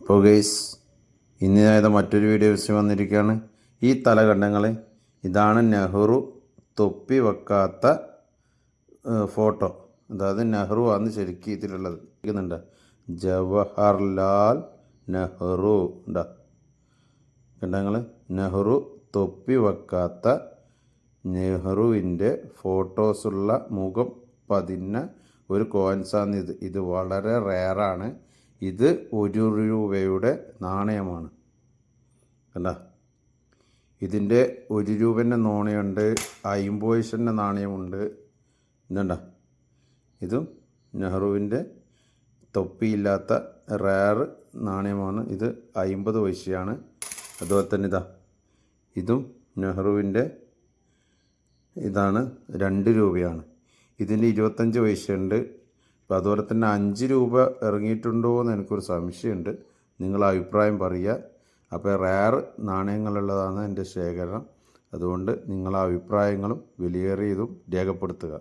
അപ്പോൾ ഗെയ്സ് ഇന്ന് മറ്റൊരു മറ്റൊരു വീഡിയോസ് വന്നിരിക്കുകയാണ്. ഈ തലകണ്ടങ്ങൾ ഇതാണ് നെഹ്റു തൊപ്പി വെക്കാത്ത ഫോട്ടോ. അതായത് നെഹ്റു ആണ് ശരിക്കും ഇതിലുള്ളത് ഇരിക്കുന്നുണ്ട്. ജവഹർലാൽ നെഹ്റു ഉണ്ടാ കണ്ടങ്ങൾ നെഹ്റു തൊപ്പി വെക്കാത്ത നെഹ്റുവിന്റെ ഫോട്ടോസുള്ള മുഖം പതിഞ്ഞ ഒരു കോയിൻസാണ് ഇത്. ഇത് വളരെ റെയറാണ് ഇത് ഒരു രൂപയുടെ നാണയമാണ്. കണ്ട ഇതിന്റെ ഒരു രൂപന്റെ നാണയമുണ്ട് അയിമ്പത് പൈസന്റെ നാണയമുണ്ട്. ഇതുണ്ട? ഇതും നെഹ്റുവിന്റെ തൊപ്പിയില്ലാത്ത റയർ നാണയമാണ്. ഇത് അയിമ്പത് പൈസയാണ്. അതുപോലെ തന്നെ ഇതാ ഇതും നെഹ്റുവിന്റെ ഇതാണ് രണ്ട് രൂപയാണ്. ഇതിന് ഇരുപത്തഞ്ച് പൈസയുണ്ട്. അപ്പോൾ അതുപോലെ തന്നെ അഞ്ച് രൂപ ഇറങ്ങിയിട്ടുണ്ടോ എന്ന് എനിക്കൊരു സംശയമുണ്ട്. നിങ്ങൾ അഭിപ്രായം പറയുക. അപ്പോൾ റയർ നാണയങ്ങളുള്ളതാണ് എന്റെ ശേഖരണം. അതുകൊണ്ട് നിങ്ങളെ അഭിപ്രായങ്ങളും വിലയേറിയതും രേഖപ്പെടുത്തുക.